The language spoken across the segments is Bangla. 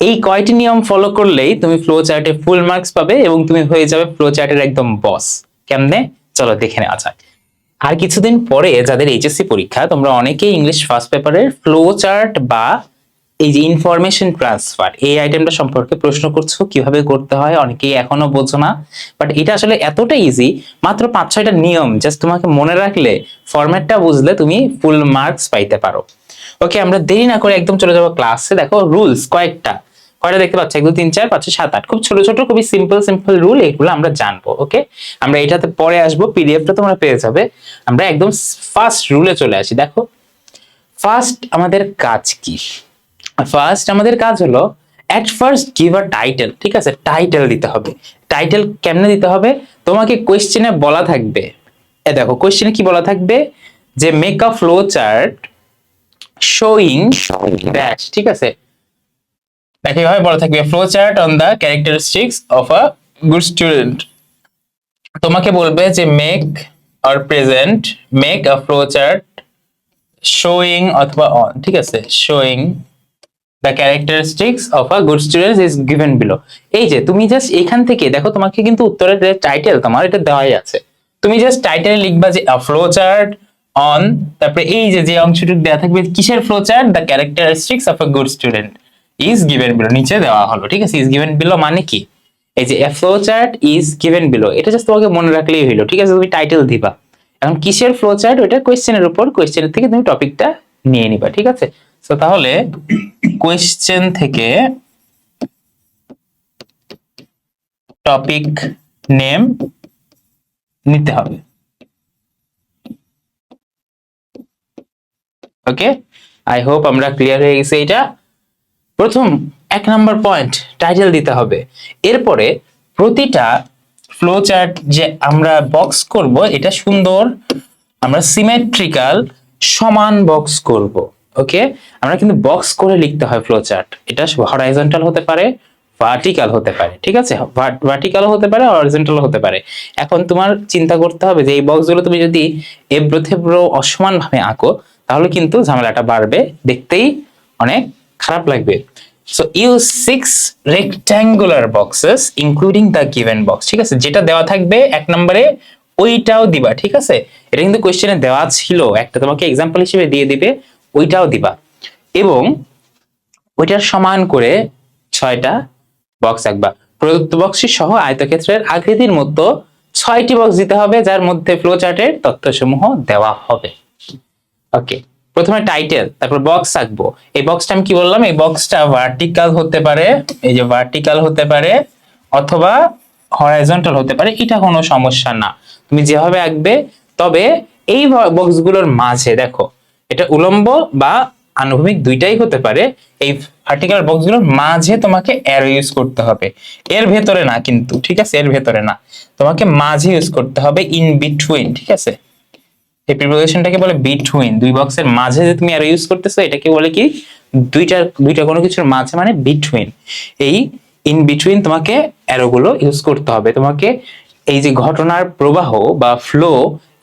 এই কয়টি নিয়ম ফলো করলেই তুমি ফ্লো চার্টে ফুল মার্কস পাবে এবং তুমি হয়ে যাবে ফ্লো চার্টের একদম বস কেমনে? চলো দেখে নেওয়া যাক। আর কিছুদিন পরে যাদের এইচএসসি পরীক্ষা, তোমরা অনেকেই ইংলিশ ফার্স্ট পেপারের ফ্লো চার্ট বা এই যে ইনফরমেশন ট্রান্সফার এই আইটেমটা সম্পর্কে প্রশ্ন করছ, কীভাবে করতে হয়, অনেকেই এখনও বোঝো না। বাট এটা আসলে এতটা ইজি মাত্র পাঁচ ছয়টা নিয়ম জাস্ট তোমাকে মনে রাখলে ফরম্যাটটা বুঝলে তুমি ফুল মার্কস পাইতে পারো। ওকে আমরা দেরি না করে একদম চলে যাব ক্লাসে দেখো রুলস কয়েকটা। কয়টা দেখতে পাচ্ছি? এক দু তিন চার পাঁচ সাত আট। খুব ছোট ছোট খুবই সিম্পল সিম্পল রুল এগুলো আমরা জানব ওকে আমরা এটাতে পরে আসব পিডিএফটা তোমরা পেয়ে যাবে। আমরা একদম ফার্স্ট রুলে চলে আসি দেখো। ফার্স্ট আমাদের কাজ কি? ফার্স্ট আমাদের কাজ হলো at first give a title ঠিক আছে? টাইটেল দিতে হবে। টাইটেল কেমনে দিতে হবে? তোমাকে কোয়েশ্চেনে বলা থাকবে। এ দেখো কোয়েশ্চেনে কি বলা থাকবে? যে make a flow chart showing dash ঠিক আছে? এভাবে বলা থাকবে flow chart on the characteristics of a good student তোমাকে বলবে যে make or present make a flow chart showing অথবা অন ঠিক আছে? Showing the characteristics of a good student is given below এই যে, তুমি জাস্ট এখান থেকে, দেখো তোমাকে কিন্তু উত্তরের যে টাইটেল তোমার এটা দেওয়াই আছে। তুমি জাস্ট টাইটেলে লিখবা যে ফ্লো চার্ট অন তারপরে এই যে যে অংশটুকু দেওয়া থাকবে, কিসের flow chart the characteristics of a good student is given below নিচে দেওয়া হলো, ঠিক আছে? ইজ গিভেন বিলো মানে কি? এই যে flow chart is given below এটা জাস্ট তোমাকে মনে রাখলেই হইল, ঠিক আছে? তুমি টাইটেল দিবা। এখন কিসের ফ্লো চার্ট ওইটা কোয়েশ্চেনের উপর কোয়েশ্চেনের থেকে তুমি টপিকটা নিয়ে নিবা, ঠিক আছে? তো তাহলে কোয়েশ্চেন থেকে টপিক নেম নিতে হবে। ওকে আই হোপ আমরা ক্লিয়ার হয়ে গেছে এটা প্রথম এক নাম্বার পয়েন্ট টাইটেল দিতে হবে। এরপরে প্রতিটা ফ্লো চার্ট যে আমরা বক্স করব, এটা সুন্দর, আমরা সিমেট্রিক্যাল সমান বক্স করব ওকে আমরা কিন্তু বক্স করে লিখতে হয় ফ্লো চার্ট এটা হরাইজন্টাল হতে পারে ভার্টিক্যাল হতে পারে, ঠিক আছে? ভার্টিক্যাল হতে পারে হরাইজন্টাল হতে পারে। এখন তোমার চিন্তা করতে হবে যে এই বক্সগুলো তুমি যদি এব্রো থেব্রো অসমান ভাবে আঁকো, তাহলে কিন্তু ঝামেলাটা বাড়বে। দেখতেই অনেক খারাপ লাগবে। So use six rectangular boxes including the given box ঠিক আছে? যেটা দেওয়া থাকবে এক নম্বরে, ওইটাও দিবা, ঠিক আছে? এটা কিন্তু কোয়েশ্চেনে দেওয়া ছিল, একটা তোমাকে এক্সাম্পল হিসেবে দিয়ে দিবে, ওইটাও দিবা। এবং ওইটার সমান করে ছয়টা বক্স আঁকবা। প্রদত্ত বক্সটি সহ আয়তক্ষেত্রের আকৃতির মতো ছয়টি বক্স দিতে হবে, যার মধ্যে ফ্লো চার্টের তথ্যসমূহ দেওয়া হবে। ওকে প্রথমে টাইটেল তারপর বক্স আঁকবো। এই বক্সটা আমি কি বললাম? এই বক্সটা ভার্টিক্যাল হতে পারে, এই যে ভার্টিক্যাল হতে পারে, অথবা হরাইজন্টাল হতে পারে, এটা কোনো সমস্যা না। তুমি যেভাবে আঁকবে, তবে এই বক্সগুলোর মাঝে দেখো, এটা উলম্ব বা আনুভূমিক দুইটাই হতে পারে, এই ভার্টিক্যাল বক্সগুলোর মাঝে তোমাকে অ্যারো ইউজ করতে হবে। এর ভেতরে না কিন্তু, ঠিক আছে? এর ভেতরে না। তোমাকে মাঝে ইউজ করতে হবে ইন বিটুইন ঠিক আছে? এই প্রিপোজিশনটাকে বলে বিটুইন দুই বক্সের মাঝে যে তুমি অ্যারো ইউজ করতেছো, এটাকে বলে কি? দুইটা দুইটা কোনো কিছুর মাঝে মানে বিটুইন এই ইন বিটুইন তোমাকে অ্যারোগুলো ইউজ করতে হবে। তোমাকে এই যে ঘটনার প্রবাহ বা ফ্লো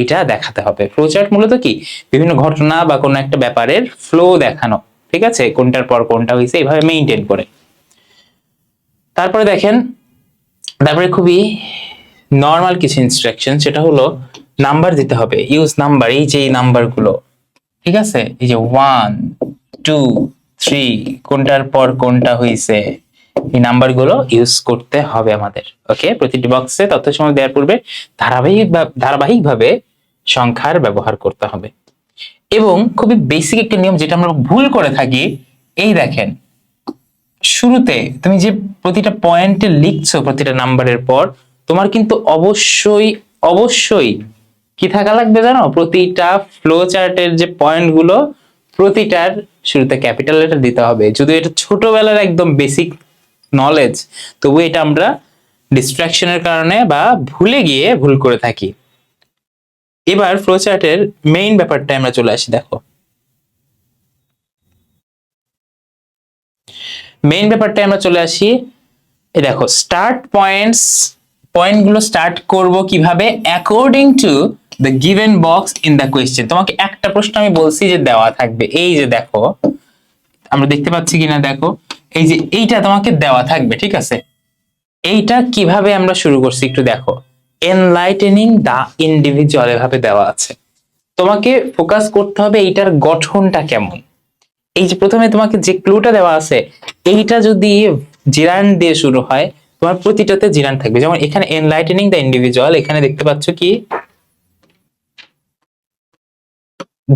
এটা দেখাতে হবে। ফ্লো চার্ট মূলত কি? বিভিন্ন ঘটনা বা কোনো একটা ব্যাপারের ফ্লো দেখানো। ঠিক আছে? কোনটার পর কোনটা হয়েছে এইভাবে মেইনটেইন করে। তারপরে দেখেন, তারপরে খুবই নর্মাল কিছু ইনস্ট্রাকশন সেটা হলো নাম্বার দিতে হবে। ইউজ নাম্বার এই যে নাম্বারগুলো ঠিক আছে? এই যে ওয়ান টু থ্রি কোনটার পর কোনটা হয়েছে এই নাম্বারগুলো ইউজ করতে হবে আমাদের। ওকে প্রতিটি বক্সে তথ্য সময় দেওয়ার পূর্বে ধারাবাহিক ধারাবাহিকভাবে সংখ্যার ব্যবহার করতে হবে। এবং খুবই বেসিক একটা নিয়ম যেটা আমরা ভুল করে থাকি, এই দেখেন, শুরুতে তুমি যে প্রতিটা পয়েন্টে লিখছো প্রতিটা নাম্বারের পর, তোমার কিন্তু অবশ্যই অবশ্যই কি থাকা লাগবে জানো? প্রতিটা ফ্লো চার্টের যে পয়েন্টগুলো প্রতিটার শুরুতে ক্যাপিটাল লেটার দিতে হবে। যদি এটা ছোটবেলার একদম বেসিক নলেজ তবু এটা আমরা ডিস্ট্রাকশনের কারণে বা ভুলে গিয়ে ভুল করে থাকি। এবার ফ্লো চার্টের মেইন ব্যাপারটা আমরা চলে আসি, দেখো। মেইন ব্যাপারটা আমরা চলে আসি। দেখো স্টার্ট পয়েন্টস পয়েন্টগুলো স্টার্ট করব কীভাবে according to the given box in the question তোমাকে একটা প্রশ্ন আমি বলছি যে দেওয়া থাকবে। এই যে দেখো, আমরা দেখতে পাচ্ছি কিনা দেখো, এই যে এইটা তোমাকে দেওয়া থাকবে, ঠিক আছে? এইটা কীভাবে আমরা শুরু করছি একটু দেখো। এনলাইটেনিং দা ইন্ডিভিজুয়াল এভাবে দেওয়া আছে। তোমাকে ফোকাস করতে হবে এইটার গঠনটা কেমন। এই যে প্রথমে তোমাকে যে ক্লুটা দেওয়া আছে, এইটা যদি জিরান দিয়ে শুরু হয় তোমার প্রতিটাতে জিরান থাকবে। যেমন এখানে এনলাইটেনিং দ্য ইন্ডিভিজুয়াল এখানে দেখতে পাচ্ছ কি?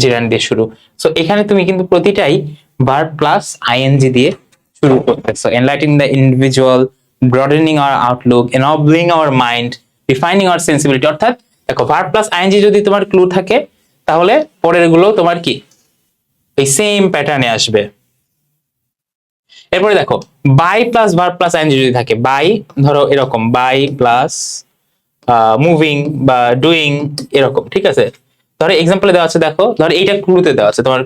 জিরান দিয়ে শুরু। সো এখানে তুমি কিন্তু প্রতিটাই বার প্লাস আইএনজি দিয়ে শুরু করতেছো। Enlighting the individual broadening our outlook enabling our mind defining our sensibility অর্থাৎ, দেখো ভার প্লাস আইএনজি যদি তোমার ক্লু থাকে, তাহলে পরেরগুলো তোমার কি? এই সেম প্যাটার্নে আসবে। এরপরে দেখো by plus verb plus ING যদি থাকে বাই ধরো এরকম বাই প্লাস মুভিং বা ডুইং এরকম, ঠিক আছে? ধরো এক্সাম্পলে দেওয়া আছে, দেখো, ধরো এইটা ক্লুতে দেওয়া আছে, তোমার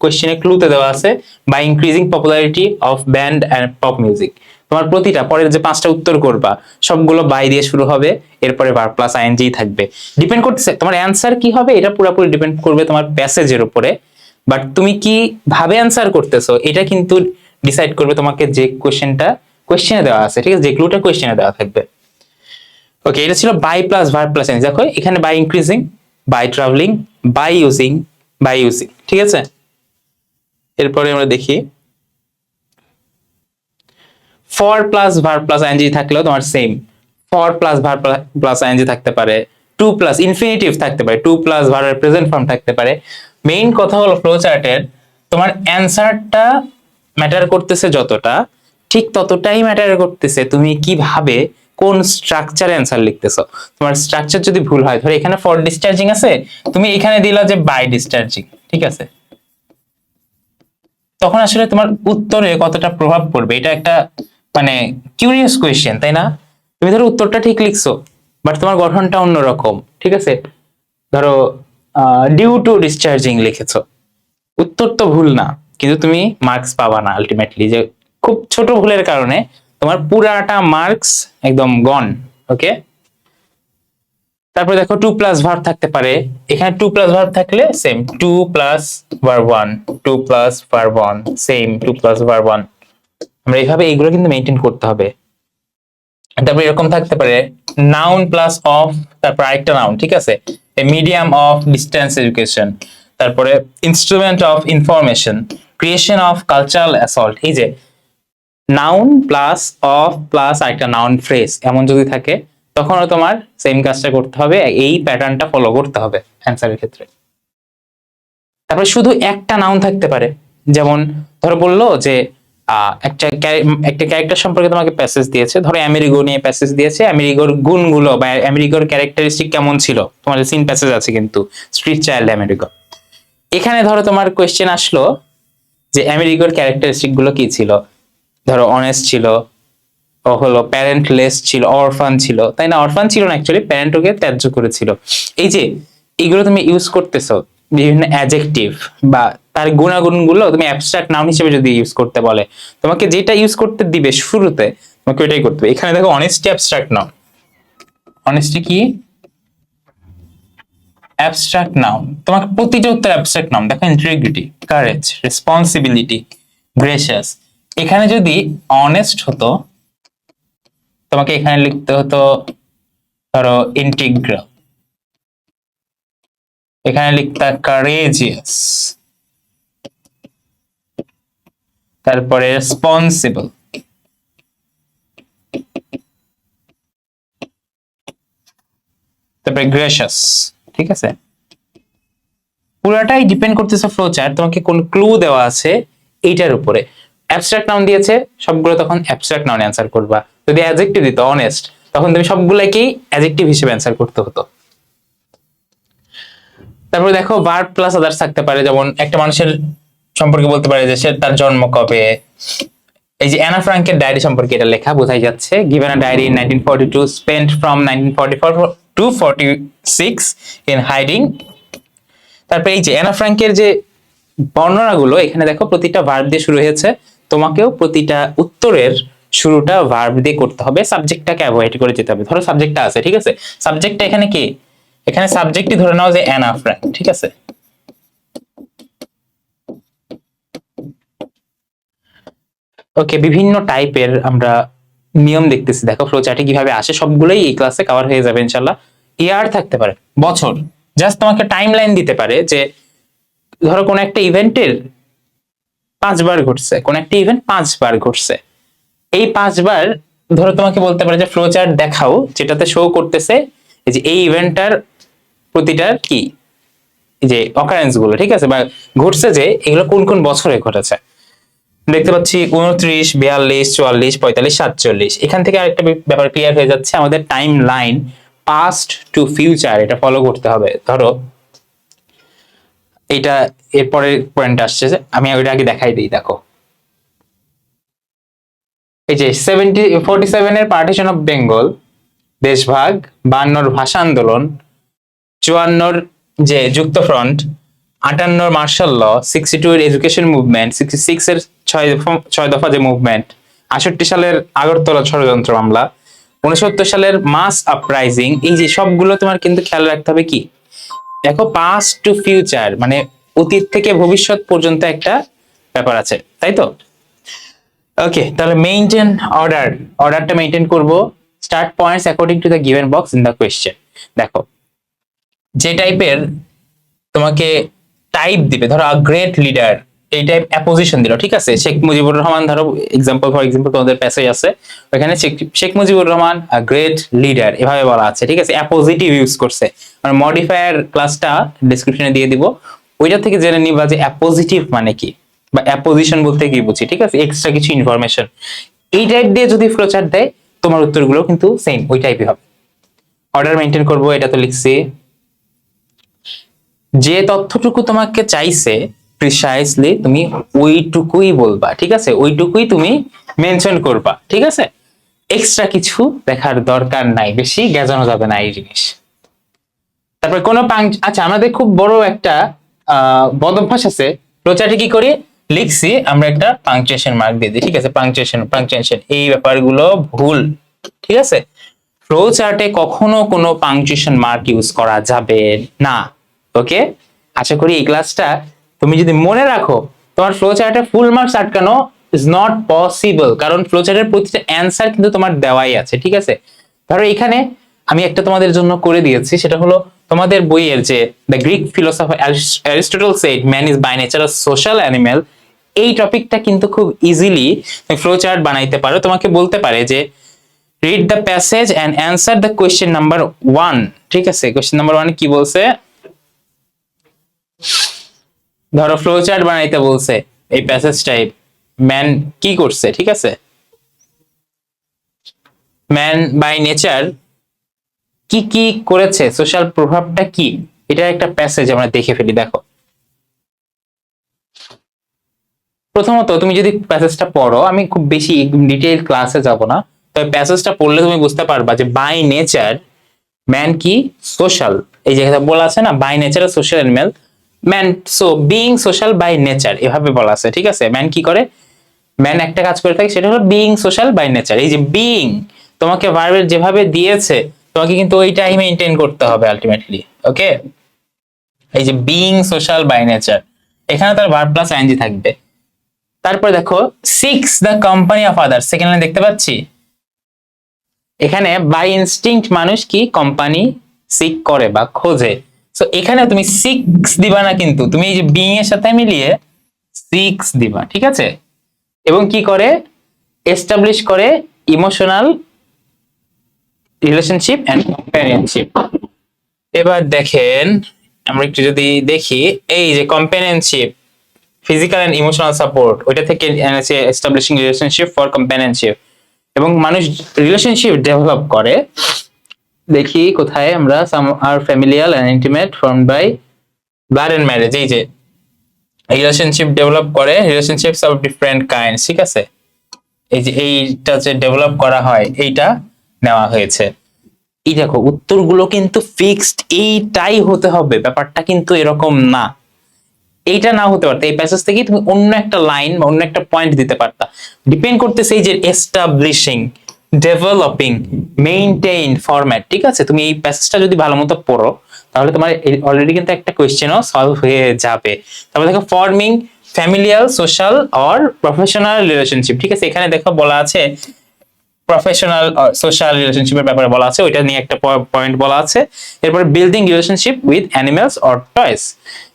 কোয়েশ্চেনে ক্লুতে দেওয়া আছে by increasing popularity of band and pop music তোমার প্রতিটা, পরের যে পাঁচটা উত্তর করবা, সবগুলো বাই দিয়ে শুরু হবে, এরপরে বার প্লাস আইএনজি থাকবে। ডিপেন্ড করতেছে, তোমার অ্যান্সার কি হবে, এটা পুরোপুরি ডিপেন্ড করবে তোমার প্যাসেজের উপরে। বাট তুমি কি ভাবে অ্যান্সার করতেছো, এটা কিন্তু ডিসাইড করবে তোমাকে যে কোয়েশ্চেনটা কোয়েশ্চেনে দেওয়া আছে, ঠিক আছে? যে ক্লুটা কোয়েশ্চেনে দেওয়া থাকবে। ওকে এটা ছিল by plus verb plus N দেখো, এখানে by increasing by travelling by using by using ঠিক আছে? এরপরে আমরা দেখি। For plus verb plus ING থাকলেও তোমার same for plus verb plus ING থাকতে পারে। টু প্লাস ইনফিনিটিভ থাকতে পারে। টু প্লাস ভারের প্রেজেন্ট ফর্ম থাকতে পারে। মেইন কথা হলো ফ্লো চার্টের তোমার অ্যান্সারটা ম্যাটার করতেছে যতটা, ঠিক ততটাই ম্যাটার করতেছে। তুমি কীভাবে, কোন স্ট্রাকচারে অ্যান্সার লিখতেছো? তোমার স্ট্রাকচার যদি ভুল হয়, ধরো এখানে ফর ডিসচার্জিং আছে, তুমি এখানে দিলা যে বাই ডিসচার্জিং ঠিক আছে? তখন আসলে তোমার উত্তরে কতটা প্রভাব পড়বে? এটা একটা মানে কিউরিয়াস কোয়েশ্চেন তাই না? তুমি ধরো উত্তরটা ঠিক লিখছো বাট তোমার গঠনটা অন্যরকম, ঠিক আছে? ধরো ডিউ টু ডিসচার্জিং লিখেছো। উত্তর তো ভুল না। কিন্তু তুমি মার্কস পাবা না আলটিমেটলি যে খুব ছোট ভুলের কারণে তোমার পুরাটা মার্কস একদম গন ওকে তারপরে দেখো টু প্লাস ভার্ব থাকতে পারে। এখানে টু প্লাস ভার্ব থাকলে same to plus verb one to plus verb one same to plus verb one আমরা এইভাবে এইগুলো কিন্তু মেনটেন করতে হবে। তারপরে এরকম থাকতে পারে নাউন প্লাস অফ তারপর আরেকটা নাউন ঠিক আছে? মিডিয়াম অফ ডিস্টেন্স এডুকেশন তারপরে instrument of information creation of cultural assault এই যে নাউন প্লাস অফ প্লাস একটা নাউন ফ্রেজ এমন যদি থাকে, তখনও তোমার সেম কাজটা করতে হবে, এই প্যাটার্নটা ফলো করতে হবে অ্যান্সারের ক্ষেত্রে। তারপরে শুধু একটা নাউন থাকতে পারে, যেমন ধরো বলল যে একটা একটা ক্যারেক্টার সম্পর্কে তোমাকে প্যাসেজ দিয়েছে, ধরো আমেরিগো নিয়ে প্যাসেজ দিয়েছে আমেরিগোর গুণগুলো বা আমেরিগোর ক্যারেক্টারিস্টিক কেমন ছিল? তোমার সিন প্যাসেজ আছে কিন্তু স্ট্রিট চাইল্ড আমেরিগো এখানে ধরো তোমার কোয়েশ্চেন আসলো যে আমেরিকার ক্যারেক্টারিস্টিকগুলো কি ছিল? ধরো অনেস্ট ছিল, ও হলো প্যারেন্টলেস ছিল অরফান ছিল। তাই না? অরফান ছিল না অ্যাকচুয়ালি প্যারেন্ট ওকে ত্যায্য করেছিল। এই যে এগুলো তুমি ইউজ করতেছো, বিভিন্ন অ্যাজেক্টিভ বা তার গুণাগুণগুলো তুমি অ্যাবস্ট্রাক্ট নাউন হিসেবে যদি ইউজ করতে বলে, তোমাকে যেটা ইউজ করতে দিবে শুরুতে, তোমাকে ওইটাই করতে হবে। এখানে দেখো অনেস্টি অ্যাবস্ট্রাক্ট নাউন অনেস্টি কি? অ্যাবস্ট্রাক্ট নাউন তোমাকে প্রতিটা উত্তর অ্যাবস্ট্রাক্ট নাউন দেখো ইন্টিগ্রিটি কারেজ রেসপন্সিবিলিটি গ্রেসিয়াস এখানে যদি অনেস্ট হতো, তোমাকে এখানে লিখতে হতো, ধরো ইন্টিগ্রাল এখানে লিখতা কারেজিয়াস তারপরে রেসপন্সিবল তারপরে গ্রেশাস ঠিক আছে? পুরাটাই ডিপেন্ড করতেছে ফ্লো চার্ট তোমাকে কোন ক্লু দেওয়া আছে এইটার উপরে। অ্যাবস্ট্রাক্ট নাউন দিয়েছে, সবগুলো তখন অ্যাবস্ট্রাক্ট নাউন অ্যান্সার করবা। যদি অ্যাডজেক্টিভ দিত অনেস্ট তখন তুমি সবগুলাকেই অ্যাডজেক্টিভ হিসেবে অ্যান্সার করতে হতো। তারপরে দেখো ভার্ব প্লাস আদার্স থাকতে পারে, যেমন একটা মানুষের সম্পর্কে বলতে পারে যে সে তার জন্ম কবে। এই যে অ্যানা ফ্রাঙ্কের ডায়েরি সম্পর্কে এটা লেখা বোঝাই যাচ্ছে। Given a diary in 1942 spent from 1944 to 46 in hiding তারপরে এই যে অ্যানা যে বর্ণনাগুলো, এখানে দেখো প্রতিটা ভার্ব দিয়ে শুরু হয়েছে। তোমাকেও প্রতিটা উত্তরের শুরুটা ভার্ব দিয়ে করতে হবে। সাবজেক্টটাকে অ্যাভয়েড করে যেতে হবে। ধরো সাবজেক্টটা আছে, ঠিক আছে? সাবজেক্টটা এখানে কি? এখানে সাবজেক্টই ধরে নাও যে অ্যানা ফ্র্যাঙ্ক ঠিক আছে? ওকে বিভিন্ন টাইপের আমরা নিয়ম দেখতেছি। দেখো ফ্লো চার্টে কীভাবে আসে, সবগুলোই এই ক্লাসে কভার হয়ে যাবে ইনশাল্লাহ ইয়ার থাকতে পারে, বছর। জাস্ট তোমাকে টাইম লাইন দিতে পারে যে, ধরো কোন একটা ইভেন্টের পাঁচবার ঘটছে, কোন একটা ইভেন্ট পাঁচবার ঘটছে। এই পাঁচবার, ধরো তোমাকে বলতে পারে যে ফ্লো চার্ট দেখাও, যেটাতে শো করতেছে যে, এই ইভেন্টটার প্রতিটার কি? যে অকারেন্সগুলো, ঠিক আছে? বা ঘটছে যে, এগুলো কোন কোন বছরে ঘটেছে? দেখতে পাচ্ছি উনত্রিশ, বিয়াল্লিশ, চুয়াল্লিশ, পঁয়তাল্লিশ, সাতচল্লিশ। এখান থেকে আরেকটা ব্যাপ- ব্যাপার ক্লিয়ার হয়ে যাচ্ছে, আমাদের time line past to future এটা ফলো করতে হবে। ধরো এটা এরপরের পয়েন্ট আসছে যে, আমি ওইটা আগে দেখাই দিই, দেখো। এই যে সেভেন্টি ফোর্টি সেভেনের পার্টিশন অফ বেঙ্গল দেশভাগ, বান্নর ভাষা আন্দোলন, চুয়ান্নর যে যুক্ত ফ্রন্ট আটান্নর মার্শাল ল সিক্সটি টু এর এডুকেশন মুভমেন্ট সিক্সটি সিক্স এর ছয় ছয় দফা যে মুভমেন্ট আষট্টি সালের আগরতলা ষড়যন্ত্র মামলা, উনসত্তর সালের মাস আপরাইজিং এই যে সবগুলো তোমার কিন্তু খেয়াল রাখতে হবে কি? দেখো পাস্ট টু ফিউচার মানে অতীত থেকে ভবিষ্যৎ পর্যন্ত একটা ব্যাপার আছে, তাই তো? ওকে তাহলে মেইনটেন অর্ডার অর্ডারটা মেইনটেইন করব। Start points according to the given box in the question দেখো, যে টাইপের তোমাকে টাইপ দিবে। ধরো আ গ্রেট লিডার এই টাইপ অ্যাপোজিশন দিল, ঠিক আছে? শেখ মুজিবুর রহমান, ধরো এক্সাম্পল ফর এক্সাম্পল তোমাদের প্যাসেজ আছে। ওখানে Sheikh- Mujibur Rahman a great leader এভাবে বলা আছে, ঠিক আছে? অ্যাপোজিটিভ ইউজ করছে। মানে মডিফায়ার ক্লাসটা ডেসক্রিপশনে দিয়ে দিব। ওইটা থেকে জেনে নিবা যে অ্যাপোজিটিভ মানে কি, বা অ্যাপোজিশন বলতে কি বুঝি, ঠিক আছে? এক্সট্রা কিছু ইনফরমেশন এই টাইপ দিয়ে যদি ফ্লোচার্ট দেয়, তোমার উত্তরগুলো কিন্তু সেম ওই টাইপই হবে। অর্ডার মেনটেন করব এটা তো লিখছি যে তথ্যটুকু তোমাকে চাইছে প্রিসাইসলি তুমি ওইটুকুই বলবা, ঠিক আছে? ওইটুকুই তুমি মেনশন করবা, ঠিক আছে? এক্সট্রা কিছু দেখার দরকার নাই, বেশি গেজানো যাবে না এই জিনিস। তারপর কোনো আচ্ছা আমাদের খুব বড় একটা, আহ, বদ অভ্যাস আছে। প্রচারে কি করি? লিখছি, আমরা একটা পাংচুয়েশন মার্ক দিয়ে দিই, ঠিক আছে? পাংচুয়েশন পাংচুয়েশন এই ব্যাপারগুলো ভুল, ঠিক আছে? ফ্লো চার্টে কখনো কোনো পাংচুয়েশন মার্ক ইউজ করা যাবে না। ওকে আশা করি এই ক্লাসটা তুমি যদি মনে রাখো, তোমার ফ্লো চার্টে ফুল মার্কস আটকানো ইজ নট পসিবল কারণ ফ্লো চার্টের প্রতিটা অ্যান্সার কিন্তু তোমার দেওয়াই আছে, ঠিক আছে? ধরো এখানে আমি একটা তোমাদের জন্য করে দিয়েছি, সেটা হলো তোমাদের বইয়ের যে the Greek philosopher Aristotle said man is by nature social animal এই টপিকটা কিন্তু খুব ইজিলি ফ্লো চার্ট বানাইতে পারো। তোমাকে বলতে পারে যে read the passage and answer the question number one ঠিক আছে? কোয়েশ্চেন নাম্বার ওয়ান কি বলছে? ধরো ফ্লো চার্ট বানাইতে বলছে, এই প্যাসেজ টাইপ ম্যান কি করছে, ঠিক আছে? ম্যান বাই নেচার কি কি করেছে সোশ্যাল প্রভাবটা কি? এটা একটা প্যাসেজ আমরা দেখে ফেলি, দেখো। প্রথমত তুমি যদি প্যাসেজটা পড়ো, আমি খুব বেশি ডিটেইল ক্লাসে যাব না, তবে প্যাসেজটা পড়লে তুমি বুঝতে পারবা যে বাই নেচার ম্যান কি? সোশ্যাল এই যে কথা বলা আছে না by nature social animal man so being social by nature এভাবে বলা আছে, ঠিক আছে? ম্যান কি করে? ম্যান একটা কাজ করে থাকে, সেটা হলো বিইং সোশ্যাল বাই নেচার এই যে বিইং তোমাকে ভার্বের যেভাবে দিয়েছে, তোমাকে কিন্তু ওই ওইটাই মেনটেন করতে হবে আলটিমেটলি ওকে এই যে বিইং সোশ্যাল বাই নেচার এখানে তার ভার্ব প্লাস আইএনজি থাকবে। তারপর দেখো seeks the company of others সেখানে দেখতে পাচ্ছি? এখানে বাই ইনস্টিংক্ট মানুষ কি? কোম্পানি সিক করে বা খোঁজে। সো এখানে তুমি সিক্স দিবা না কিন্তু। তুমি এই যে বিং এর সাথে মিলিয়ে সিক্স দিবা, ঠিক আছে? এবং কি করে? এস্টাবলিশ করে ইমোশনাল রিলেশনশিপ এন্ড কম্প্যানিয়নশিপ এবার দেখেন, আমরা একটু যদি দেখি, এই যে companionship physical and emotional support ওইটা থেকে এস্টাবলিশিং রিলেশনশিপ ফর কম্প্যানিয়নশিপ এবং মানুষ রিলেশনশিপ ডেভেলপ করে দেখি কোথায় আমরা some are familial and intimate form by blood and marriage এই যে রিলেশনশিপ ডেভেলপ করে রিলেশনশিপস অফ ডিফারেন্ট কাইন্ড ঠিক আছে? এই যে, এইটা যে ডেভেলপ করা হয়, এইটা নেওয়া হয়েছে। এই দেখো, উত্তরগুলো কিন্তু ফিক্সড এইটাই হতে হবে, ব্যাপারটা কিন্তু এরকম না। এইটা না হতে পারতো, এই প্যাসেজ থেকে তুমি অন্য একটা লাইন বা অন্য একটা পয়েন্ট দিতে পারতা। ডিপেন্ড করতেছে এই যে এস্টাবলিশিং ডেভেলপিং মেইনটেইন ফরম্যাট ঠিক আছে? তুমি এই প্যাসেজটা যদি ভালো মতো পড়ো, তাহলে তোমার অলরেডি কিন্তু একটা কোয়েশ্চেনও সলভ হয়ে যাবে। তারপর দেখো forming familial social or professional relationship ঠিক আছে? এখানে দেখো বলা আছে প্রফেশনাল সোশ্যাল রিলেশনশিপের ব্যাপারে বলা আছে, ওইটা নিয়ে একটা পয়েন্ট বলা আছে। এরপর building relationship with animals or toys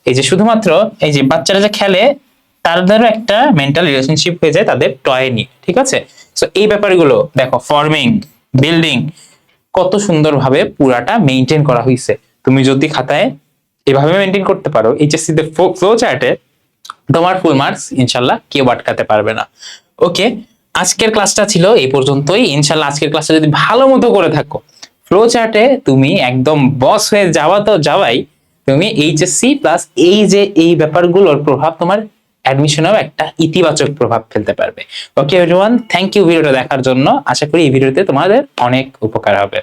এই যে শুধুমাত্র এই যে বাচ্চারা যে খেলে, তাদেরও একটা মেন্টাল রিলেশনশিপ হয়ে যায় তাদের টয় নিয়ে, ঠিক আছে? সো এই ব্যাপারগুলো, দেখো ফর্মিং বিল্ডিং কত সুন্দরভাবে পুরাটা মেনটেন করা হয়েছে তুমি যদি খাতায় এভাবে মেনটেন করতে পারো এইচএসসি তে ফ্লো চার্টে তোমার ফুল মার্কস ইনশাল্লাহ কেউ আটকাতে পারবে না। ওকে আজকের ক্লাসটা ছিল এই পর্যন্তই। ইনশাল্লাহ আজকের ক্লাসটা যদি ভালো মতো করে থাকো ফ্লো চার্টে তুমি একদম বস হয়ে যাওয়া তো যাওয়াই, তুমি এইচএসসি প্লাস এই যে এই ব্যাপারগুলোর প্রভাব তোমার অ্যাডমিশনেও একটা ইতিবাচক প্রভাব ফেলতে পারবে। ওকে এভরিওয়ান থ্যাংক ইউ ভিডিওটা দেখার জন্য। আশা করি এই ভিডিওতে তোমাদের অনেক উপকার হবে।